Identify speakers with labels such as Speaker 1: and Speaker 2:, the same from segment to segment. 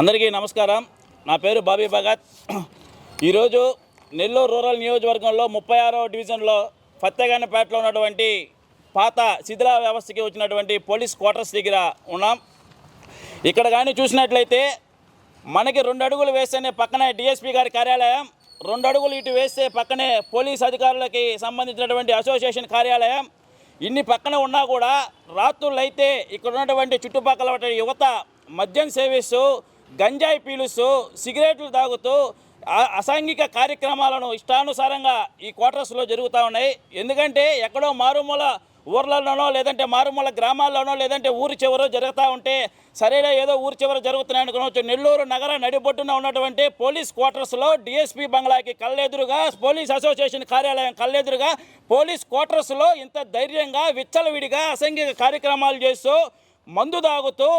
Speaker 1: అందరికీ నమస్కారం. నా పేరు బాబీ భగత్. ఈరోజు నెల్లూరు రూరల్ నియోజకవర్గంలో ముప్పై ఆరో డివిజన్లో ఫత్తేగానపేటలో ఉన్నటువంటి పాత శిథిల వ్యవస్థకి వచ్చినటువంటి పోలీస్ క్వార్టర్స్ దగ్గర ఉన్నాం. ఇక్కడ కానీ చూసినట్లయితే మనకి రెండు అడుగులు వేస్తేనే పక్కనే డిఎస్పీ గారి కార్యాలయం రెండు అడుగులు ఇటు వేస్తే పక్కనే పోలీస్ అధికారులకి సంబంధించినటువంటి అసోసియేషన్ కార్యాలయం. ఇన్ని పక్కన ఉన్నా కూడా రాత్రులైతే ఇక్కడ ఉన్నటువంటి చుట్టుపక్కల యువత మద్యం సేవిస్తూ గంజాయి పీలుస్తూ సిగరెట్లు తాగుతూ అసాంఘిక కార్యక్రమాలను ఇష్టానుసారంగా ఈ క్వార్టర్స్లో జరుగుతూ ఉన్నాయి. ఎందుకంటే ఎక్కడో మారుమూల ఊర్లలోనో లేదంటే మారుమూల గ్రామాల్లోనో లేదంటే ఊరి చివరో జరుగుతూ ఉంటే సరేలే ఏదో ఊరి చివర జరుగుతున్నాయి అనుకోవచ్చు. నెల్లూరు నగర నడిబొట్టున ఉన్నటువంటి పోలీస్ క్వార్టర్స్లో డిఎస్పీ బంగ్లాకి కళ్ళెదురుగా పోలీస్ అసోసియేషన్ కార్యాలయం కళ్ళెదురుగా పోలీస్ క్వార్టర్స్లో ఇంత ధైర్యంగా విచ్చలవిడిగా అసంఘిక కార్యక్రమాలు చేస్తూ మందు తాగుతూ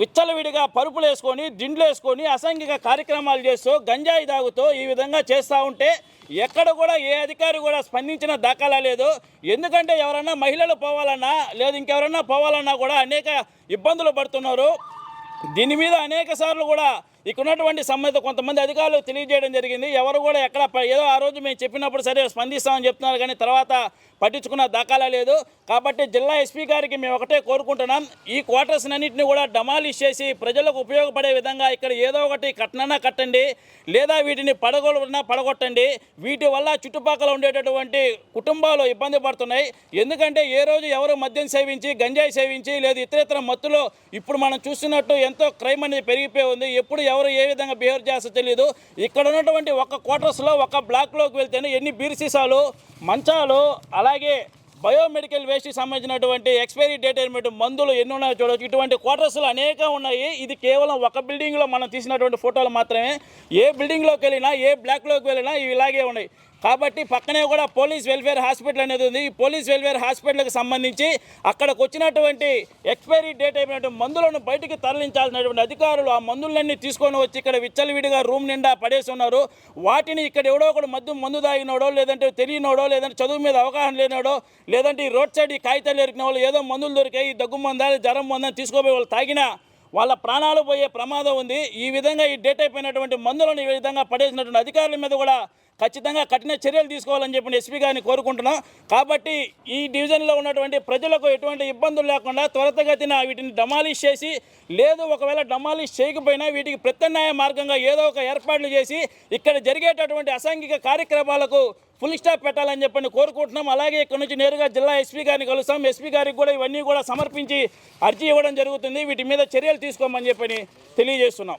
Speaker 1: విచ్చలవిడిగా పరుపులు వేసుకొని దిండ్లు వేసుకొని అసంఘిక కార్యక్రమాలు చేస్తూ గంజాయి తాగుతూ ఈ విధంగా చేస్తూ ఉంటే ఎక్కడ కూడా ఏ అధికారి కూడా స్పందించిన దాఖలా లేదు. ఎందుకంటే ఎవరన్నా మహిళలు పోవాలన్నా లేదు ఇంకెవరన్నా పోవాలన్నా కూడా అనేక ఇబ్బందులు పడుతున్నారు. దీని మీద అనేక సార్లు కూడా ఇక్కడ ఉన్నటువంటి సంబంధిత కొంతమంది అధికారులు తెలియజేయడం జరిగింది. ఎవరు కూడా ఎక్కడ ఏదో ఆ రోజు మేము చెప్పినప్పుడు సరే స్పందిస్తామని చెప్తున్నారు కానీ తర్వాత పట్టించుకున్న దాఖలా లేదు. కాబట్టి జిల్లా ఎస్పీ గారికి మేము ఒకటే కోరుకుంటున్నాం. ఈ క్వార్టర్స్ అన్నింటినీ కూడా డమాలిష్ చేసి ప్రజలకు ఉపయోగపడే విధంగా ఇక్కడ ఏదో ఒకటి కట్టనన్నా కట్టండి. లేదా వీటిని పడగొడనా పడగొట్టండి. వీటి వల్ల చుట్టుపక్కల ఉండేటటువంటి కుటుంబాలు ఇబ్బంది పడుతున్నాయి. ఎందుకంటే ఏ రోజు ఎవరు మద్యం సేవించి గంజాయి సేవించి లేదు ఇతరితర మత్తులో ఇప్పుడు మనం చూస్తున్నట్టు ఎంతో క్రైమ్ అనేది పెరిగిపోయి ఉంది. ఎప్పుడు ఎవరు ఏ విధంగా బిహేవ్ చేస్తో తెలియదు ఇక్కడ ఉన్నటువంటి ఒక క్వార్టర్స్లో ఒక బ్లాక్లోకి వెళ్తేనే ఎన్ని బీర్ సీసాలు మంచాలు అలాగే బయోమెడికల్ వేస్ట్కి సంబంధించినటువంటి ఎక్స్పైరీ డేట్ అయినటువంటి మందులు ఎన్ని ఉన్నాయో చూడవచ్చు ఇటువంటి క్వార్టర్స్లు అనేక ఉన్నాయి. ఇది కేవలం ఒక బిల్డింగ్లో మనం తీసినటువంటి ఫోటోలు మాత్రమే. ఏ బిల్డింగ్లోకి వెళ్ళినా ఏ బ్లాక్లోకి వెళ్ళినా ఇవి ఇలాగే ఉన్నాయి. కాబట్టి పక్కనే కూడా పోలీస్ వెల్ఫేర్ హాస్పిటల్ అనేది ఉంది. ఈ పోలీస్ వెల్ఫేర్ హాస్పిటల్కి సంబంధించి అక్కడికి వచ్చినటువంటి ఎక్స్పైరీ డేట్ అయిపోయినటువంటి మందులను బయటికి తరలించాల్సినటువంటి అధికారులు ఆ మందులన్నీ తీసుకొని వచ్చి ఇక్కడ విచ్చలవిడిగా రూమ్ నిండా పడేసి ఉన్నారు వాటిని ఇక్కడ ఎవడో ఒకడు మద్దు మందు తాగినోడో లేదంటే తెలియనోడో లేదంటే చదువు మీద అవగాహన లేనోడో లేదంటే ఈ రోడ్ సైడ్ ఈ కాగితాలు ఎరికిన వాళ్ళు ఏదో మందులు దొరికాయి దగ్గు మందా జ్వరం మందని తీసుకోపోయి వాళ్ళు తాగినా వాళ్ళ ప్రాణాలు పోయే ప్రమాదం ఉంది. ఈ విధంగా ఈ డేట్ అయిపోయినటువంటి మందులను ఈ విధంగా పడేసినటువంటి అధికారుల మీద కూడా ఖచ్చితంగా కఠిన చర్యలు తీసుకోవాలని చెప్పి ఎస్పీ గారిని కోరుకుంటున్నాం. కాబట్టి ఈ డివిజన్లో ఉన్నటువంటి ప్రజలకు ఎటువంటి ఇబ్బందులు లేకుండా త్వరితగతిన వీటిని డమాలిష్ చేసి లేదు ఒకవేళ డమాలిష్ చేయకపోయినా వీటికి ప్రత్యామ్నాయ మార్గంగా ఏదో ఒక ఏర్పాట్లు చేసి ఇక్కడ జరిగేటటువంటి అసాంఘిక కార్యక్రమాలకు ఫుల్ స్టాప్ పెట్టాలని చెప్పని కోరుకుంటున్నాం. అలాగే ఇక్కడ నుంచి నేరుగా జిల్లా ఎస్పీ గారిని కలుస్తాం. ఎస్పీ గారికి కూడా ఇవన్నీ కూడా సమర్పించి అర్జీ ఇవ్వడం జరుగుతుంది. వీటి మీద చర్యలు తీసుకోమని చెప్పని తెలియజేస్తున్నాం.